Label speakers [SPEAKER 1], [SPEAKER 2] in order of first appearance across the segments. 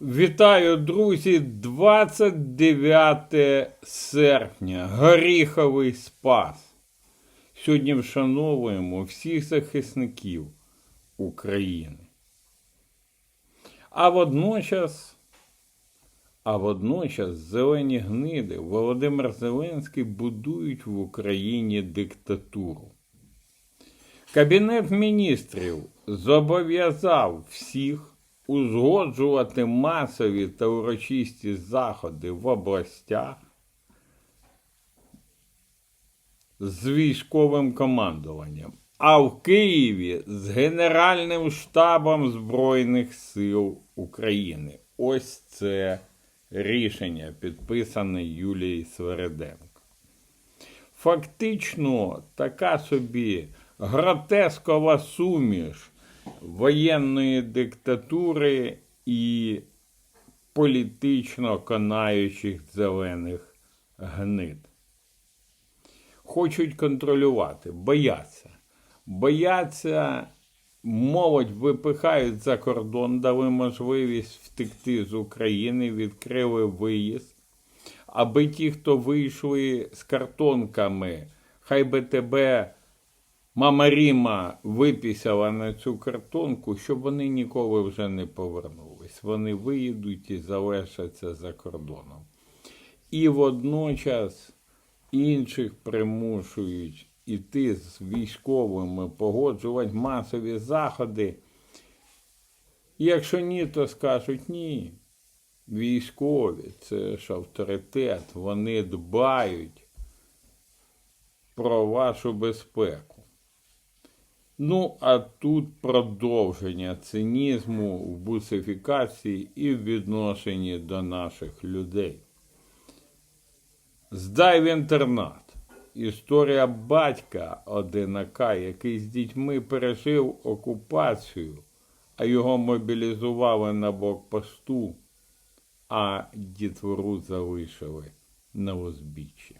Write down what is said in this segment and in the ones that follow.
[SPEAKER 1] Вітаю, друзі! 29 серпня. Горіховий спас. Сьогодні вшановуємо всіх захисників України. А водночас, а водночас зелені гниди Володимир Зеленський будують в Україні диктатуру. Кабінет міністрів зобов'язав всіх узгоджувати масові та урочисті заходи в областях з військовим командуванням, а в Києві з Генеральним штабом Збройних сил України. Ось це рішення, підписане Юлією Свереденко. Фактично, така собі гротескова суміш воєнної диктатури і політично конаючих зелених гнид. Хочуть контролювати, бояться. Бояться, молодь випихають за кордон, дали можливість втекти з України, відкрили виїзд, аби ті, хто вийшли з картонками, хай би тебе мама Ріма випісяла на цю картонку, щоб вони ніколи вже не повернулись. Вони виїдуть і залишаться за кордоном. І водночас інших примушують іти з військовими, погоджувати масові заходи. Якщо ні, то скажуть ні. Військові це ж авторитет, вони дбають про вашу безпеку. Ну, а тут продовження цинізму в бусифікації і в відношенні до наших людей. Здай в інтернат. Історія батька одинака, який з дітьми пережив окупацію, а його мобілізували на блокпосту, а дітвору залишили на узбіччі.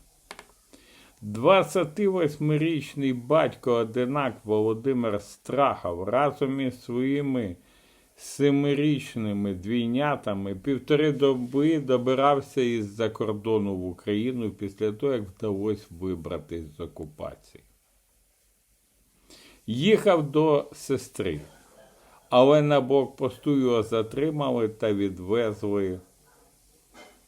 [SPEAKER 1] 28-річний батько одинак Володимир Страхов разом із своїми семирічними двійнятами півтори доби добирався із-за кордону в Україну після того, як вдалося вибратись з окупації. Їхав до сестри, але на блокпосту його затримали та відвезли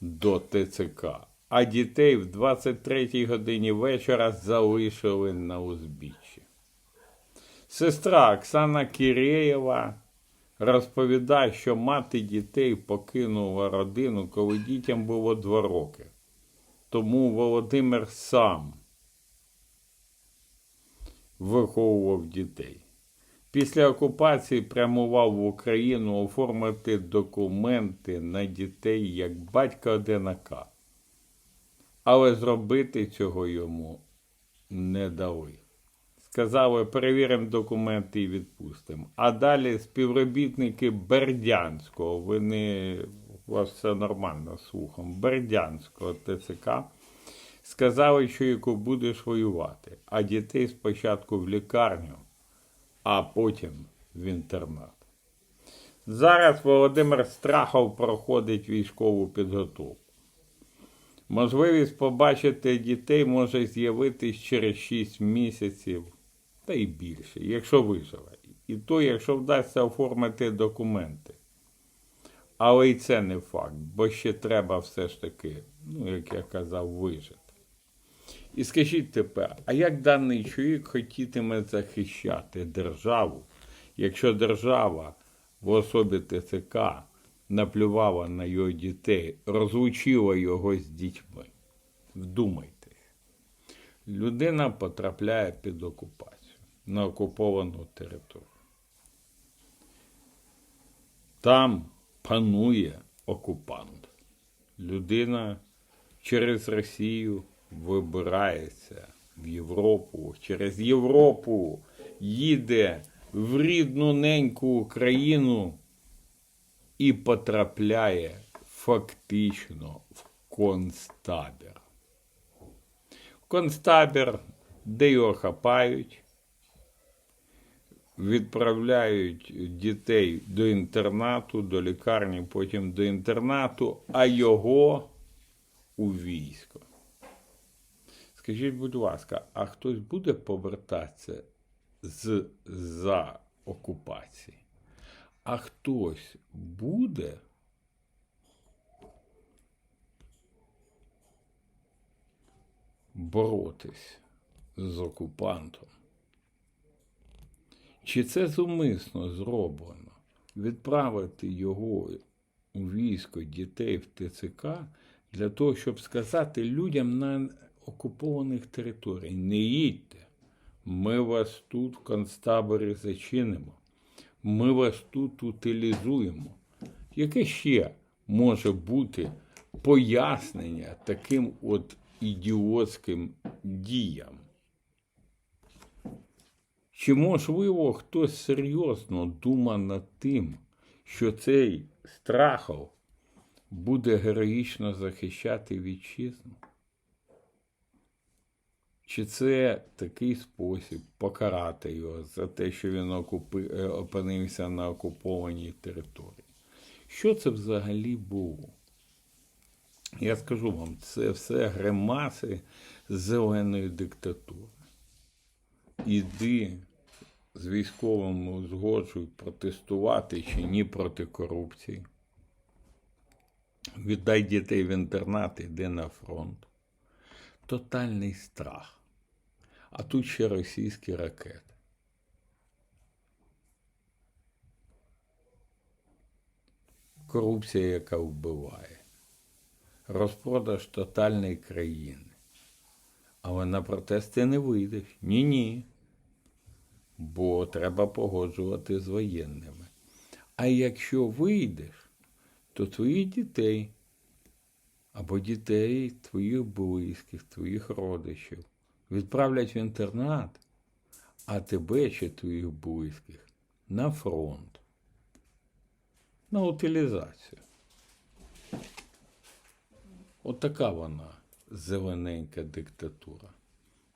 [SPEAKER 1] до ТЦК а дітей в 23-й годині вечора залишили на узбіччі. Сестра Оксана Кіреєва розповідає, що мати дітей покинула родину, коли дітям було два роки. Тому Володимир сам виховував дітей. Після окупації прямував в Україну оформити документи на дітей як батька одинака але зробити цього йому не дали. Сказали, перевіримо документи і відпустимо. А далі співробітники Бердянського, ви не, у вас все нормально слухом, Бердянського ТЦК сказали, що яку будеш воювати, а дітей спочатку в лікарню, а потім в інтернат. Зараз Володимир Страхов проходить військову підготовку. Можливість побачити дітей може з'явитись через 6 місяців та й більше, якщо виживе. І то, якщо вдасться оформити документи. Але і це не факт, бо ще треба все ж таки, ну, як я казав, вижити. І скажіть тепер, а як даний чоловік хотітиме захищати державу, якщо держава в особі ТЦК наплювала на його дітей, розлучила його з дітьми. Вдумайтесь, людина потрапляє під окупацію на окуповану територію. Там панує окупант. Людина через Росію вибирається в Європу, через Європу їде в рідну неньку Україну і потрапляє фактично в концтабір. Концтабір, де його хапають, відправляють дітей до інтернату, до лікарні, потім до інтернату, а його у військо. Скажіть, будь ласка, а хтось буде повертатися з за окупації? А хтось буде боротись з окупантом? Чи це зумисно зроблено? Відправити його у військо дітей в ТЦК для того, щоб сказати людям на окупованих територіях, не їдьте, ми вас тут в концтаборі зачинимо, ми вас тут утилізуємо. Яке ще може бути пояснення таким от ідіотським діям? Чи можливо хтось серйозно думає над тим, що цей страхов буде героїчно захищати вітчизну? Чи це такий спосіб покарати його за те, що він окупи... е, опинився на окупованій території? Що це взагалі було? Я скажу вам, це все гримаси зеленої диктатури. Іди з військовим узгоджуй протестувати чи ні проти корупції. Віддай дітей в інтернат, іди на фронт. Тотальний страх. А тут ще російські ракети. Корупція, яка вбиває. Розпродаж тотальної країни. Але на протести не вийдеш. Ні-ні. Бо треба погоджувати з воєнними. А якщо вийдеш, то твоїх дітей або дітей твоїх близьких, твоїх родичів відправлять в інтернат, а тебе чи твоїх близьких на фронт, на утилізацію. Отака вона зелененька диктатура,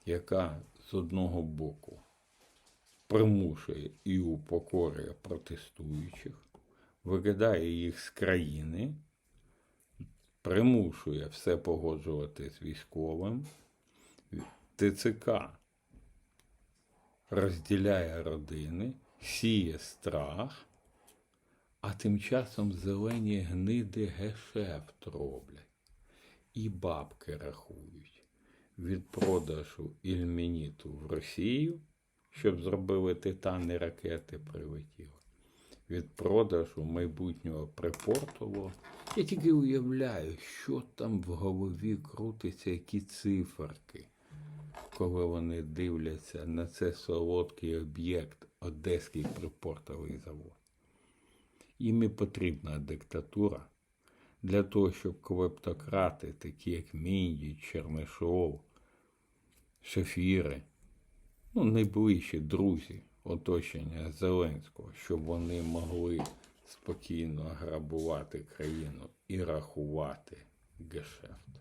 [SPEAKER 1] яка з одного боку примушує і упокорює протестуючих, викидає їх з країни, примушує все погоджувати з військовим. ТЦК розділяє родини, сіє страх, а тим часом зелені гниди гешефт роблять. І бабки рахують. Від продажу ільмініту в Росію, щоб зробили титани ракети прилетіли, від продажу майбутнього припортового. Я тільки уявляю, що там в голові крутиться, які циферки, коли вони дивляться на це солодкий об'єкт Одеський припортовий завод. Їм і потрібна диктатура для того, щоб клептократи, такі як Мінді, Чернишов, Шефіри, ну, найближчі друзі оточення Зеленського, щоб вони могли спокійно грабувати країну і рахувати гешефт.